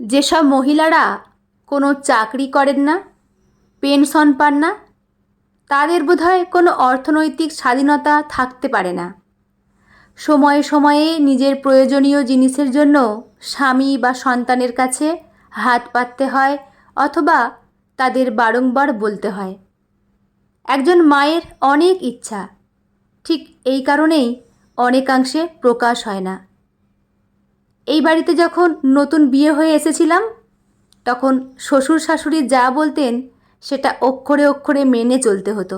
যেসব মহিলারা কোনো চাকরি করেন না, পেনশন পান না, তাদের বোধহয় কোনো অর্থনৈতিক স্বাধীনতা থাকতে পারে না। সময়ে সময়ে নিজের প্রয়োজনীয় জিনিসের জন্য স্বামী বা সন্তানের কাছে হাত পাততে হয় অথবা তাদের বারংবার বলতে হয়। একজন মায়ের অনেক ইচ্ছা, ঠিক এই কারণেই অনেকাংশে প্রকাশ হয় না। এই বাড়িতে যখন নতুন বিয়ে হয়ে এসেছিলাম, তখন শ্বশুর শাশুড়ি যা বলতেন, সেটা অক্ষরে অক্ষরে মেনে চলতে হতো।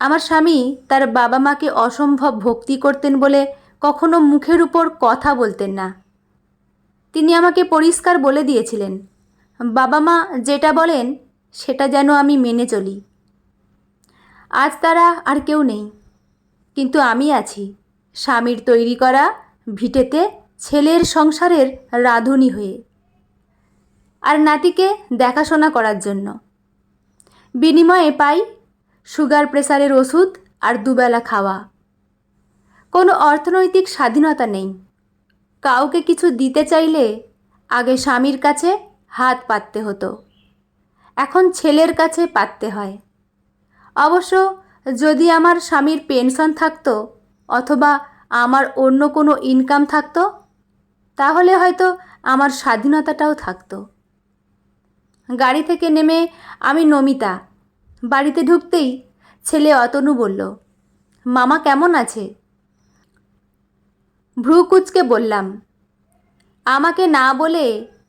আমার স্বামী তার বাবা মাকে অসম্ভব ভক্তি করতেন বলে কখনো মুখের উপর কথা বলতেন না। তিনি আমাকে পরিষ্কার বলে দিয়েছিলেন, বাবা মা যেটা বলেন, সেটা যেন আমি মেনে চলি। আজ তারা আর কেউ নেই, কিন্তু আমি আছি। স্বামীর তৈরি করা, ভিটেতে ছেলের সংসারের রাঁধুনি হয়ে। আর নাতিকে দেখাশোনা করার জন্য। বিনিময়ে পাই সুগার প্রেসারের ওষুধ আর দুবেলা খাওয়া। কোনো অর্থনৈতিক স্বাধীনতা নেই। কাউকে কিছু দিতে চাইলে আগে স্বামীর কাছে হাত পাততে হতো। এখন ছেলের কাছে পাততে হয়। অবশ্য যদি আমার স্বামীর পেনশন থাকতো অথবা আমার অন্য কোনো ইনকাম থাকতো তাহলে হয়তো আমার স্বাধীনতাটাও থাকতো। গাড়ি থেকে নেমে আমি নমিতা। বাড়িতে ঢুকতেই ছেলে অতনু বলল, মামা কেমন আছে? ভ্রুকুচকে বললাম, আমাকে না বলে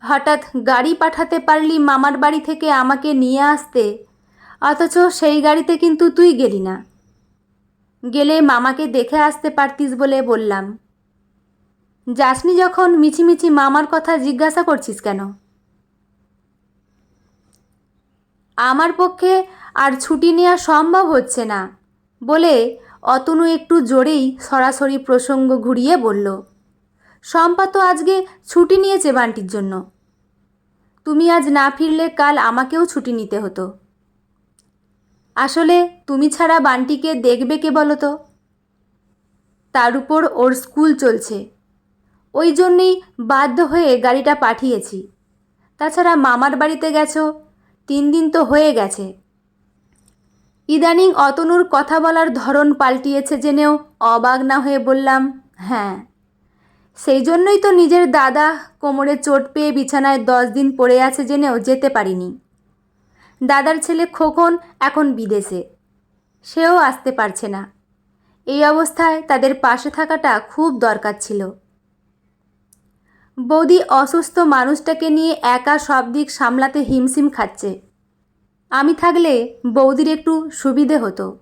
হঠাৎ গাড়ি পাঠাতে পারলি মামার বাড়ি থেকে আমাকে নিয়ে আসতে, অথচ সেই গাড়িতে কিন্তু তুই গেলি না। গেলে মামাকে দেখে আসতে পারতিস বলে বললাম। যাসনি যখন মিছিমিছি মামার কথা জিজ্ঞাসা করছিস কেন? আমার পক্ষে আর ছুটি নেওয়া সম্ভব হচ্ছে না, বলে অতনু একটু জোরেই সরাসরি প্রসঙ্গ ঘুরিয়ে বলল। শম্পা তো আজকে ছুটি নিয়েছে বান্টির জন্য। তুমি আজ না ফিরলে কাল আমাকেও ছুটি নিতে হতো। আসলে তুমি ছাড়া বান্টিকে দেখবে কে বলো তো তার উপর ওর স্কুল চলছে। ওই জন্যেই বাধ্য হয়ে গাড়িটা পাঠিয়েছি। তাছাড়া মামার বাড়িতে গেছো, তিন দিন তো হয়ে গেছে। ইদানিং অতনুর কথা বলার ধরন পাল্টিয়েছে জেনেও অবাক না হয়ে বললাম হ্যাঁ। সেই জন্যই তো নিজের দাদা কোমরে চোট পেয়ে বিছানায় দশ দিন পড়ে আছে জেনেও যেতে পারিনি। দাদার ছেলে খোকন এখন বিদেশে। সেও আসতে পারছে না। এই অবস্থায় তাদের পাশে থাকাটা খুব দরকার ছিল। বৌদি অসুস্থ মানুষটাকে নিয়ে একা সব দিক সামলাতে হিমশিম খাচ্ছে। আমি থাকলে বৌদির একটু সুবিধে হতো।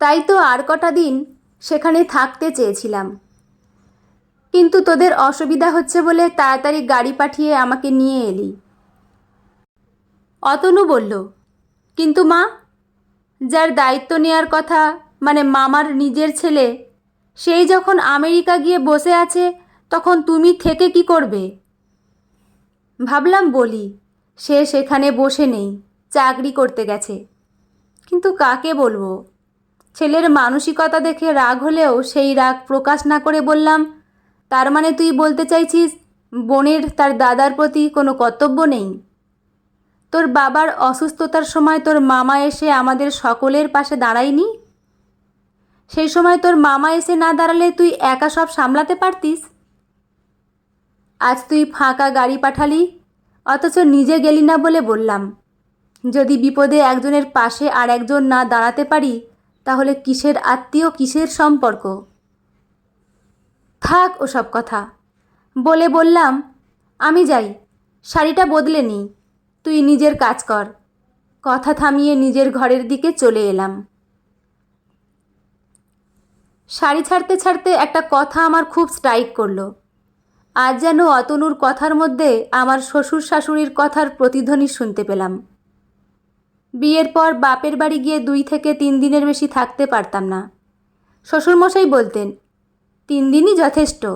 তাই তো আর কটা দিন সেখানে থাকতে চেয়েছিলাম। কিন্তু তোদের অসুবিধা হচ্ছে বলে তাড়াতাড়ি গাড়ি পাঠিয়ে আমাকে নিয়ে এলি। অতনু বলল, কিন্তু মা, যার দায়িত্ব নেওয়ার কথা মানে মামার নিজের ছেলে, সেই যখন আমেরিকা গিয়ে বসে আছে তখন তুমি থেকে কি করবে? ভাবলাম বলি, সে সেখানে বসে নেই, চাকরি করতে গেছে। কিন্তু কাকে বলব? ছেলের মানসিকতা দেখে রাগ হলেও সেই রাগ প্রকাশ না করে বললাম, তার মানে তুই বলতে চাইছিস, বোনের তার দাদার প্রতি কোনো কর্তব্য নেই? তোর বাবার অসুস্থতার সময় তোর মামা এসে আমাদের সকলের পাশে দাঁড়ায়নি? সেই সময় তোর মামা এসে না দাঁড়ালে তুই একা সব সামলাতে পারতিস? আজ তুই ফাঁকা গাড়ি পাঠালি? অথচ নিজে গেলি না বলে বললাম। যদি বিপদে একজনের পাশে আর একজন না দাঁড়াতে পারি, তাহলে কিসের আত্মীয়, কিসের সম্পর্ক? থাক ওসব কথা। বলে বললাম, আমি যাই, শাড়িটা বদলে নিই, তুই নিজের কাজ কর। কথা থামিয়ে নিজের ঘরের দিকে চলে এলাম। শাড়ি ছাড়তে ছাড়তে একটা কথা আমার খুব স্ট্রাইক করল। আজ যেন অতনুর কথার মধ্যে আমার শ্বশুর শাশুড়ির কথার প্রতিধ্বনি শুনতে পেলাম। বিয়ের পর বাপের বাড়ি গিয়ে দুই থেকে তিন দিনের বেশি থাকতে পারতাম না। শ্বশুরমশাই বলতেন, তিন দিনই যথেষ্ট।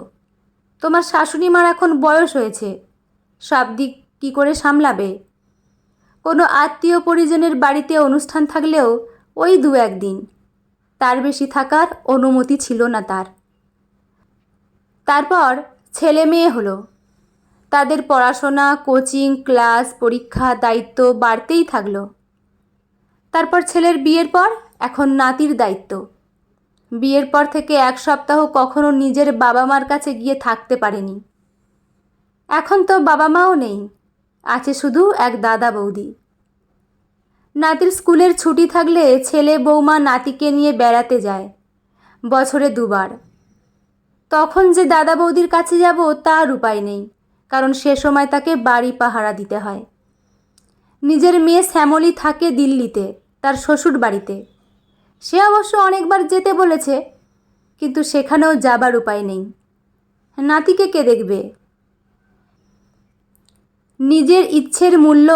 তোমার শাশুড়ি মার এখন বয়স হয়েছে। সব দিক কী করে সামলাবে? কোনো আত্মীয় পরিজনের বাড়িতে অনুষ্ঠান থাকলেও ওই দু একদিন তার বেশি থাকার অনুমতি ছিল না তার। তারপর ছেলে মেয়ে হলো। তাদের পড়াশোনা, কোচিং, ক্লাস, পরীক্ষা, দায়িত্ব বাড়তেই থাকল। তারপর ছেলের বিয়ের পর এখন নাতির দায়িত্ব। বিয়ের পর থেকে এক সপ্তাহ কখনো নিজের বাবা মার কাছে গিয়ে থাকতে পারেনি। এখন তো বাবা মাও নেই, আছে শুধু এক দাদা বৌদি। নাতির স্কুলের ছুটি থাকলে ছেলে বৌমা নাতিকে নিয়ে বেড়াতে যায়, বছরে দুবার। তখন যে দাদা বৌদির কাছে যাব তার উপায় নেই, কারণ সে সময় তাকে বাড়ি পাহারা দিতে হয়। নিজের মেয়ে শ্যামলী থাকে দিল্লিতে, তার শ্বশুর বাড়িতে। সে অবশ্য অনেকবার যেতে বলেছে, কিন্তু সেখানেও যাবার উপায় নেই। নাতিকে কে দেখবে? নিজের ইচ্ছের মূল্য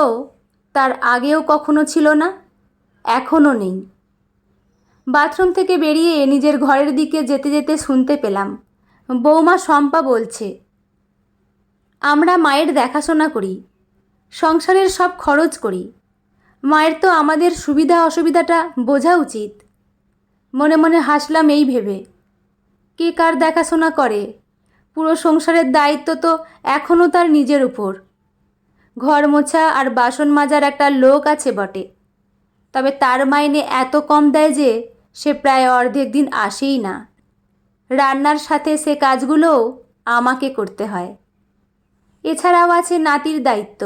তার আগেও কখনো ছিল না, এখনও নেই। বাথরুম থেকে বেরিয়ে নিজের ঘরের দিকে যেতে যেতে শুনতে পেলাম। বৌমা শম্পা বলছে, আমরা মায়ের দেখাশোনা করি, সংসারের সব খরচ করি। মায়ের তো আমাদের সুবিধা অসুবিধাটা বোঝা উচিত। মনে মনে হাসলাম এই ভেবে। কে কার দেখাশোনা করে? পুরো সংসারের দায়িত্ব তো এখনও তার নিজের উপর। ঘর মোছা আর বাসন মাজার একটা লোক আছে বটে। তবে তার মাইনে এত কম দেয় যে সে প্রায় অর্ধেক দিন আসেই না। রান্নার সাথে সে কাজগুলোও আমাকে করতে হয়। এছাড়াও আছে নাতির দায়িত্ব।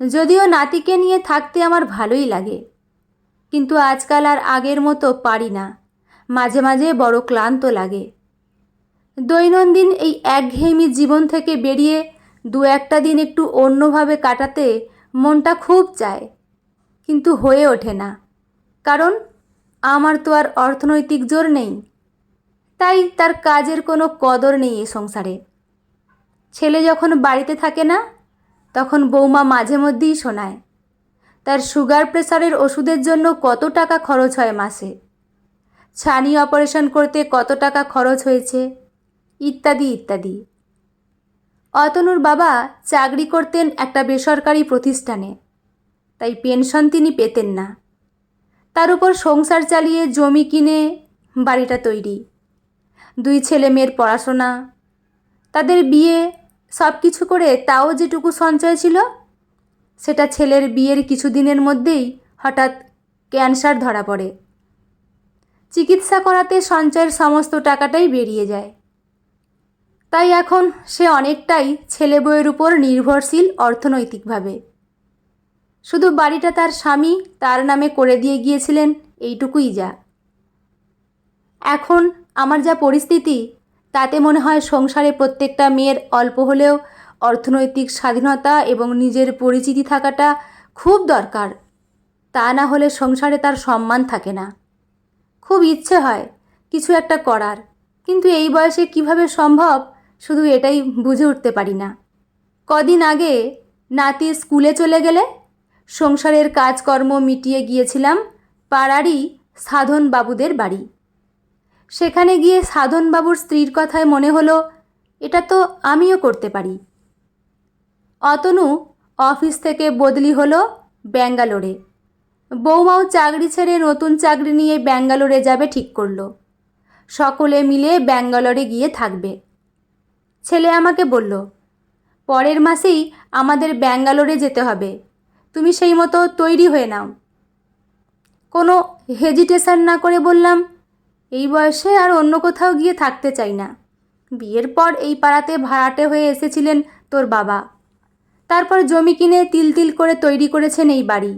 যদিও নাতিকে নিয়ে থাকতে আমার ভালোই লাগে, কিন্তু আজকাল আর আগের মতো পারি না। মাঝে মাঝে বড় ক্লান্ত লাগে। দৈনন্দিন এই একঘেয়েমি জীবন থেকে বেরিয়ে দু একটা দিন একটু অন্যভাবে কাটাতে মনটা খুব চায়, কিন্তু হয়ে ওঠে না। কারণ আমার তো আর অর্থনৈতিক জোর নেই। তাই তার কাজের কোনো কদর নেই এ সংসারে। ছেলে যখন বাড়িতে থাকে না, তখন বৌমা মাঝে মধ্যেই শোনায়, তার সুগার প্রেসারের ওষুধের জন্য কত টাকা খরচ হয় মাসে? ছানি অপারেশন করতে কত টাকা খরচ হয়েছে? ইত্যাদি ইত্যাদি। অতনুর বাবা চাকরি করতেন একটা বেসরকারি প্রতিষ্ঠানে, তাই পেনশন তিনি পেতেন না। তার উপর সংসার চালিয়ে জমি কিনে বাড়িটা তৈরি। দুই ছেলে মেয়ের পড়াশোনা। তাদের বিয়ে সব কিছু করে তাও যেটুকু সঞ্চয় ছিল, সেটা ছেলের বিয়ের কিছুদিনের মধ্যেই হঠাৎ ক্যান্সার ধরা পড়ে। চিকিৎসা করাতে সঞ্চয়ের সমস্ত টাকাটাই বেরিয়ে যায়। তাই এখন সে অনেকটাই ছেলে বইয়ের উপর নির্ভরশীল অর্থনৈতিকভাবে। শুধু বাড়িটা তার স্বামী তার নামে করে দিয়ে গিয়েছিলেন, এইটুকুই যা। এখন আমার যা পরিস্থিতি, তাতে মনে হয় সংসারে প্রত্যেকটা মেয়ের অল্প হলেও অর্থনৈতিক স্বাধীনতা এবং নিজের পরিচিতি থাকাটা খুব দরকার। তা না হলে সংসারে তার সম্মান থাকে না। খুব ইচ্ছে হয় কিছু একটা করার, কিন্তু এই বয়সে কীভাবে সম্ভব শুধু এটাই বুঝে উঠতে পারি না। কদিন আগে নাতি স্কুলে চলে গেলে সংসারের কাজকর্ম মিটিয়ে গিয়েছিলাম পাড়ারই সাধন বাবুদের বাড়ি। সেখানে গিয়ে সাধনবাবুর স্ত্রীর কথায় মনে হলো, এটা তো আমিও করতে পারি। অতনু অফিস থেকে বদলি হলো ব্যাঙ্গালোরে। বৌমাও চাকরি ছেড়ে নতুন চাকরি নিয়ে ব্যাঙ্গালোরে যাবে ঠিক করল। সকলে মিলে ব্যাঙ্গালোরে গিয়ে থাকবে। ছেলে আমাকে বলল, পরের মাসেই আমাদের ব্যাঙ্গালোরে যেতে হবে। তুমি সেই মতো তৈরি হয়ে নাও। কোনো হেজিটেশন না করে বললাম এই বয়সে আর অন্য কোথাও গিয়ে থাকতে চাই না। বিয়ের পর এই পাড়াতে ভাড়াটে হয়ে এসেছিলেন তোর বাবা। তারপর জমি কিনে তিল তিল করে তৈরি করেছেন এই বাড়ি।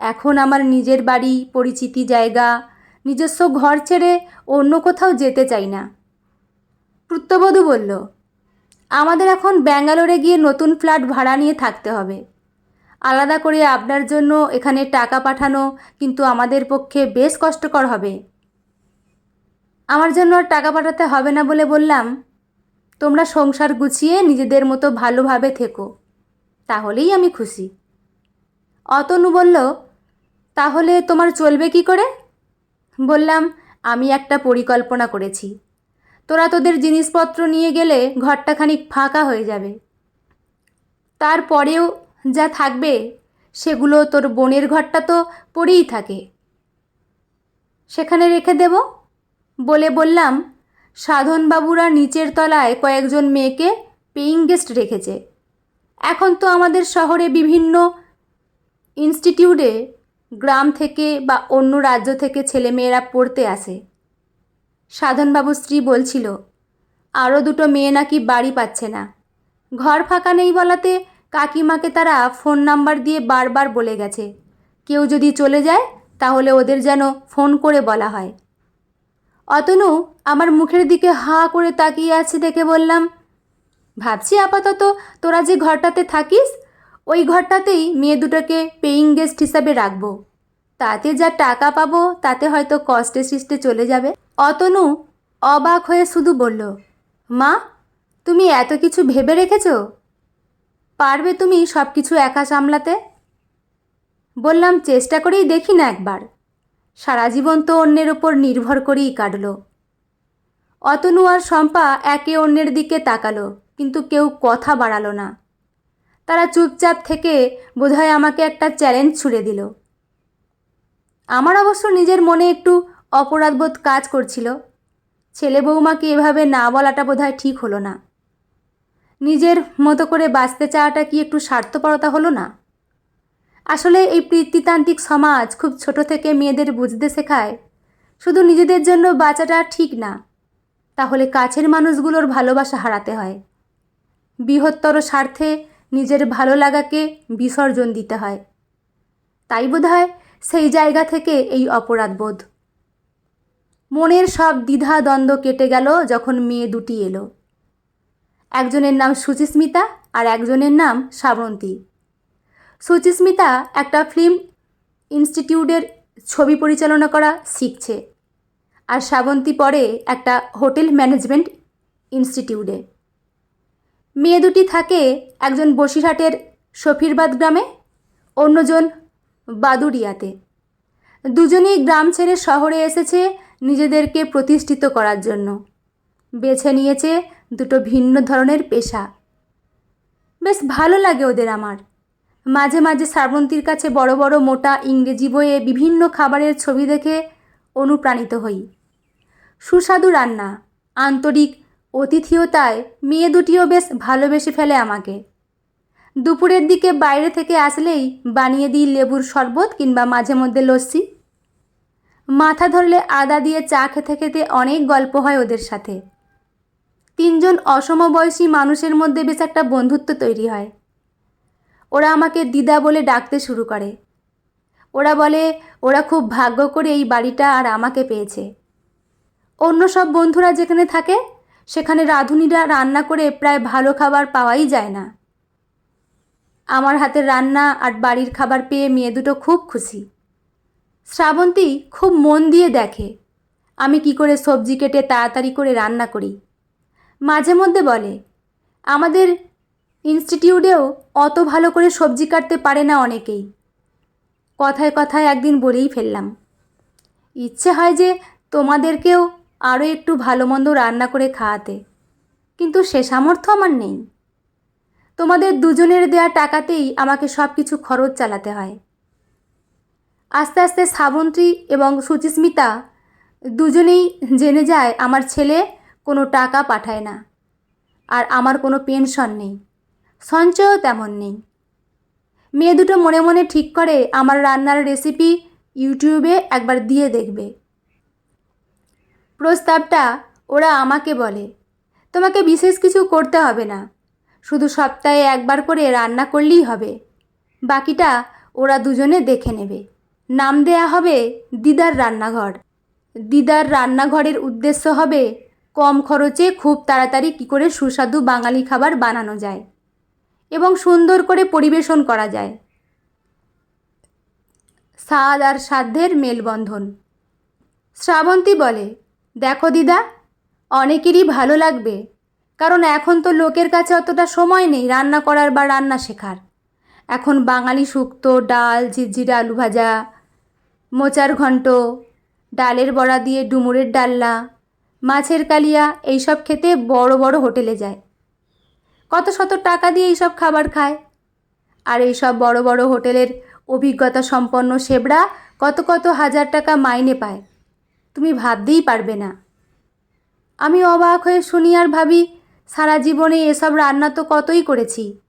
এখন আমার নিজের বাড়ি, পরিচিতি জায়গা, নিজস্ব ঘর ছেড়ে অন্য কোথাও যেতে চাই না। পুত্রবধূ বলল, আমাদের এখন ব্যাঙ্গালোরে গিয়ে নতুন ফ্ল্যাট ভাড়া নিয়ে থাকতে হবে। আলাদা করে আপনার জন্য এখানে টাকা পাঠানো কিন্তু আমাদের পক্ষে বেশ কষ্টকর হবে। আমার জন্য আর টাকা পাঠাতে হবে না বলে বললাম। তোমরা সংসার গুছিয়ে নিজেদের মতো ভালোভাবে থেকো। তাহলেই আমি খুশি। অতনু বলল, তাহলে তোমার চলবে কি করে? বললাম, আমি একটা পরিকল্পনা করেছি। তোরা তোদের জিনিসপত্র নিয়ে গেলে ঘরটা খানিক ফাঁকা হয়ে যাবে। তারপরেও যা থাকবে, সেগুলো তোর বোনের ঘরটা তো পড়েই থাকে। সেখানে রেখে দেব? বলে বললাম, সাধনবাবুরা নিচের তলায় কয়েকজন মেয়েকে পেইং গেস্ট রেখেছে। এখন তো আমাদের শহরে বিভিন্ন ইনস্টিটিউটে গ্রাম থেকে বা অন্য রাজ্য থেকে ছেলেমেয়েরা পড়তে আসে। সাধনবাবু স্ত্রী বলছিল, আরও দুটো মেয়ে নাকি বাড়ি পাচ্ছে না। ঘর ফাঁকা নেই বলাতে কাকিমাকে তারা ফোন নাম্বার দিয়ে বারবার বলে গেছে। কেউ যদি চলে যায়, তাহলে ওদের যেন ফোন করে বলা হয়। অতনু আমার মুখের দিকে হা করে তাকিয়ে আছে দেখে বললাম, ভাবছি আপাতত তোরা যে ঘরটাতে থাকিস, ওই ঘরটাতেই মেয়ে দুটোকে পেইং গেস্ট হিসাবে রাখব। তাতে যা টাকা পাবো, তাতে হয়তো কষ্টে সৃষ্টে চলে যাবে। অতনু অবাক হয়ে শুধু বলল, মা, তুমি এত কিছু ভেবে রেখেছ? পারবে তুমি সব কিছু একা সামলাতে? বললাম, চেষ্টা করেই দেখি না একবার। সারা জীবন তো অন্যের ওপর নির্ভর করেই কাটলো। অতনু আর শম্পা একে অন্যের দিকে তাকালো, কিন্তু কেউ কথা বাড়ালো না। তারা চুপচাপ থেকে বোধহয় আমাকে একটা চ্যালেঞ্জ ছুড়ে দিল। আমার অবশ্য নিজের মনে একটু অপরাধবোধ কাজ করছিল। ছেলে বৌমাকে এভাবে না বলাটা বোধহয় ঠিক হলো না। নিজের মতো করে বাঁচতে চাওয়াটা কি একটু স্বার্থপরতা হলো না? আসলে এই পিতৃতান্ত্রিক সমাজ খুব ছোট থেকে মেয়েদের বুঝতে শেখায়। শুধু নিজেদের জন্য বাঁচাটা ঠিক না, তাহলে কাছের মানুষগুলোর ভালোবাসা হারাতে হয়। বৃহত্তর স্বার্থে নিজের ভালো লাগাকে বিসর্জন দিতে হয়। তাই বোধ হয় সেই জায়গা থেকে এই অপরাধবোধ। মনের সব দ্বিধা দ্বন্দ্ব কেটে গেল যখন মেয়ে দুটি এলো। একজনের নাম সুচিস্মিতা আর একজনের নাম শ্রাবন্তী সুচিস্মিতা একটা ফিল্ম ইনস্টিটিউটের ছবি পরিচালনা করা শিখছে আর শ্রাবন্তী পরে একটা হোটেল ম্যানেজমেন্ট ইনস্টিটিউটে। মেয়ে দুটি থাকে একজন বসিরহাটের শফিরবাদ গ্রামে, অন্যজন বাদুরিয়াতে দুজনেই গ্রাম ছেড়ে শহরে এসেছে নিজেদেরকে প্রতিষ্ঠিত করার জন্য। বেছে নিয়েছে দুটো ভিন্ন ধরনের পেশা। বেশ ভালো লাগে ওদের আমার। মাঝে মাঝে শ্রাবন্তীর কাছে বড় বড় মোটা ইংরেজি বইয়ে বিভিন্ন খাবারের ছবি দেখে অনুপ্রাণিত হই। সুস্বাদু রান্না, আন্তরিক অতিথিয়তায় মেয়ে দুটিও বেশ ভালোবেসে ফেলে আমাকে। দুপুরের দিকে বাইরে থেকে আসলেই বানিয়ে দিই লেবুর শরবত কিংবা মাঝে মধ্যে লস্যি। মাথা ধরলে আদা দিয়ে চা খেতে খেতে অনেক গল্প হয় ওদের সাথে। তিনজন অসমবয়সী মানুষের মধ্যে বেশ একটা বন্ধুত্ব তৈরি হয়। ওরা আমাকে দিদা বলে ডাকতে শুরু করে। ওরা বলে, ওরা খুব ভাগ্য করে এই বাড়িটা আর আমাকে পেয়েছে। অন্য সব বন্ধুরা যেখানে থাকে, সেখানে রাঁধুনিরা রান্না করে প্রায় ভালো খাবার পাওয়াই যায় না। আমার হাতের রান্না আর বাড়ির খাবার পেয়ে মেয়ে দুটো খুব খুশি। শ্রাবন্তী খুব মন দিয়ে দেখে, আমি কি করে সবজি কেটে তাড়াতাড়ি করে রান্না করি? মাঝে মধ্যে বলে, আমাদের ইনস্টিটিউটেও অত ভালো করে সবজি কাটতে পারে না অনেকেই। কথায় কথায় একদিন বলেই ফেললাম, ইচ্ছে হয় যে তোমাদেরকেও আরও একটু ভালো মন্দ রান্না করে খাওয়াতে, কিন্তু সে সামর্থ্য আমার নেই। তোমাদের দুজনের দেয়া টাকাতেই আমাকে সব কিছু খরচ চালাতে হয়। আস্তে আস্তে শ্রাবন্তী এবং সুচিস্মিতা দুজনেই জেনে যায় আমার ছেলে কোনো টাকা পাঠায় না, আর আমার কোনো পেনশন নেই। সঞ্চয়ও তেমন নেই। মেয়ে দুটো মনে মনে ঠিক করে আমার রান্নার রেসিপি ইউটিউবে একবার দিয়ে দেখবে। প্রস্তাবটা ওরা আমাকে বলে, তোমাকে বিশেষ কিছু করতে হবে না, শুধু সপ্তাহে একবার করে রান্না করলেই হবে। বাকিটা ওরা দুজনে দেখে নেবে। নাম দেয়া হবে দিদার রান্নাঘর। দিদার রান্নাঘরের উদ্দেশ্য হবে কম খরচে খুব তাড়াতাড়ি কী করে সুস্বাদু বাঙালি খাবার বানানো যায়। এবং সুন্দর করে পরিবেশন করা যায়। স্বাদ আর সাধ্যের মেলবন্ধন। শ্রাবন্তী বলে, দেখো দিদা, অনেকেরই ভালো লাগবে, কারণ এখন তো লোকের কাছে অতটা সময় নেই রান্না করার বা রান্না শেখার। এখন বাঙালি শুক্তো, ডাল, ঝিরঝিরে আলু ভাজা, মোচার ঘন্ট, ডালের বড়া দিয়ে ডুমুরের ডাল্লা মাছের কালিয়া, এইসব খেতে বড় বড় হোটেলে যায়। কত শত টাকা দিয়ে এইসব খাবার খায়। আর এইসব বড় বড় হোটেলের অভিজ্ঞতা সম্পন্ন সেবরা কত কত হাজার টাকা মাইনে পায়। তুমি ভাবতেই পারবে না। আমি অবাক হয়ে শুনি আর ভাবি, সারা জীবনে এসব রান্না তো কতই করেছি।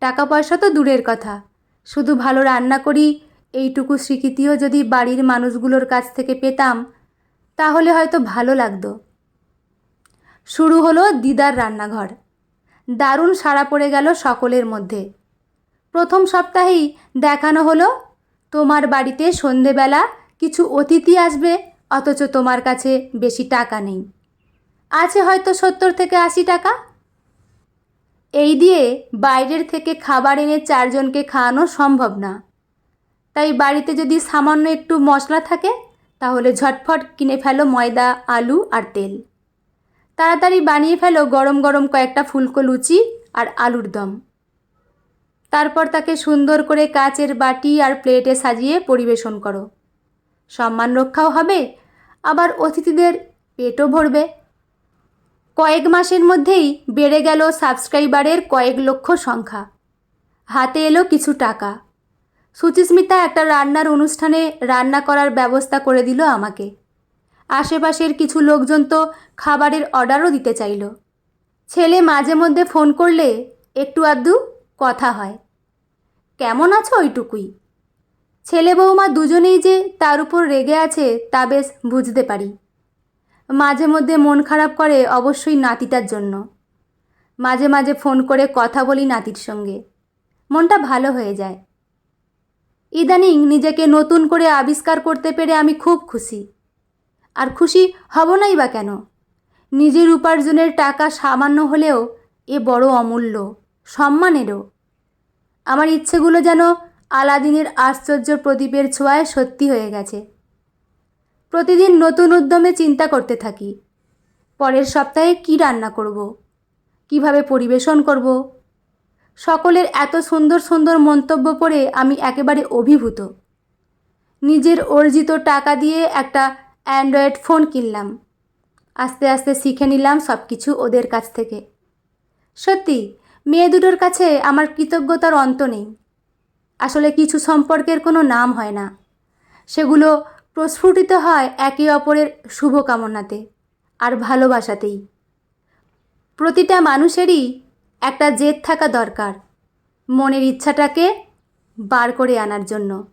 টাকা পয়সা তো দূরের কথা। শুধু ভালো রান্না করি, এইটুকু স্বীকৃতিও যদি বাড়ির মানুষগুলোর কাছ থেকে পেতাম, তাহলে হয়তো ভালো লাগতো। শুরু হলো দিদার রান্নাঘর। দারুণ সাড়া পড়ে গেল সকলের মধ্যে। প্রথম সপ্তাহেই দেখানো হলো, তোমার বাড়িতে সন্ধেবেলা কিছু অতিথি আসবে, অথচ তোমার কাছে বেশি টাকা নেই। আছে হয়তো সত্তর থেকে আশি টাকা। এই দিয়ে বাইরের থেকে খাবার এনে চারজনকে খাওয়ানো সম্ভব না। তাই বাড়িতে যদি সামান্য একটু মশলা থাকে, তাহলে ঝটফট কিনে ফেলো ময়দা, আলু আর তেল। তাড়াতাড়ি বানিয়ে ফেলো গরম গরম কয়েকটা ফুলকো লুচি আর আলুর দম। তারপর তাকে সুন্দর করে কাচের বাটি আর প্লেটে সাজিয়ে পরিবেশন করো। সম্মান রক্ষাও হবে, আবার অতিথিদের পেটও ভরবে। কয়েক মাসের মধ্যেই বেড়ে গেল সাবস্ক্রাইবারের কয়েক লক্ষ সংখ্যা। হাতে এলো কিছু টাকা। সুচিস্মিতা একটা রান্নার অনুষ্ঠানে রান্না করার ব্যবস্থা করে দিল আমাকে। আশেপাশের কিছু লোকজন তো খাবারের অর্ডারও দিতে চাইল। ছেলে মাঝে মধ্যে ফোন করলে একটু আধটু কথা হয়। কেমন আছো ওইটুকুই? ছেলে বৌমা দুজনেই যে তার উপর রেগে আছে তা বেশ বুঝতে পারি। মাঝে মধ্যে মন খারাপ করে অবশ্যই নাতিটার জন্য। মাঝে মাঝে ফোন করে কথা বলি নাতির সঙ্গে। মনটা ভালো হয়ে যায়। ইদানিং নিজেকে নতুন করে আবিষ্কার করতে পেরে আমি খুব খুশি। আর খুশি হব নাই বা কেন? নিজের উপার্জনের টাকা সামান্য হলেও এ বড় অমূল্য, সম্মানেরও। আমার ইচ্ছেগুলো যেন আলাদিনের আশ্চর্য প্রদীপের ছোঁয়ায় সত্যি হয়ে গেছে। প্রতিদিন নতুন উদ্যমে চিন্তা করতে থাকি। পরের সপ্তাহে কি রান্না করব? কীভাবে পরিবেশন করব? সকলের এত সুন্দর সুন্দর মন্তব্য পড়ে আমি একেবারে অভিভূত। নিজের অর্জিত টাকা দিয়ে একটা অ্যান্ড্রয়েড ফোন কিনলাম। আস্তে আস্তে শিখে নিলাম সব কিছু ওদের কাছ থেকে। সত্যি, মেয়ে দুটোর কাছে আমার কৃতজ্ঞতার অন্ত নেই। আসলে কিছু সম্পর্কের কোনো নাম হয় না। সেগুলো প্রস্ফুটিত হয় একে অপরের শুভকামনাতে আর ভালোবাসাতেই। প্রতিটা মানুষেরই একটা জেদ থাকা দরকার। মনের ইচ্ছাটাকে বার করে আনার জন্য।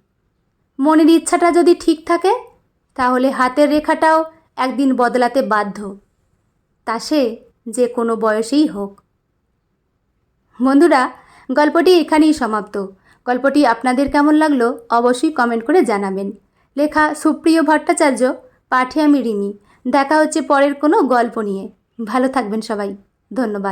মনের ইচ্ছাটা যদি ঠিক থাকে তাহলে হাতের রেখাটাও একদিন বদলাতে বাধ্য। তা সে যে কোনো বয়সেই হোক। বন্ধুরা, গল্পটি এখানেই সমাপ্ত। গল্পটি আপনাদের কেমন লাগল অবশ্যই কমেন্ট করে জানাবেন। লেখা সুপ্রিয় ভট্টাচার্য, পাঠে আমি রিমি। দেখা হচ্ছে পরের কোনো গল্প নিয়ে। ভালো থাকবেন সবাই। ধন্যবাদ।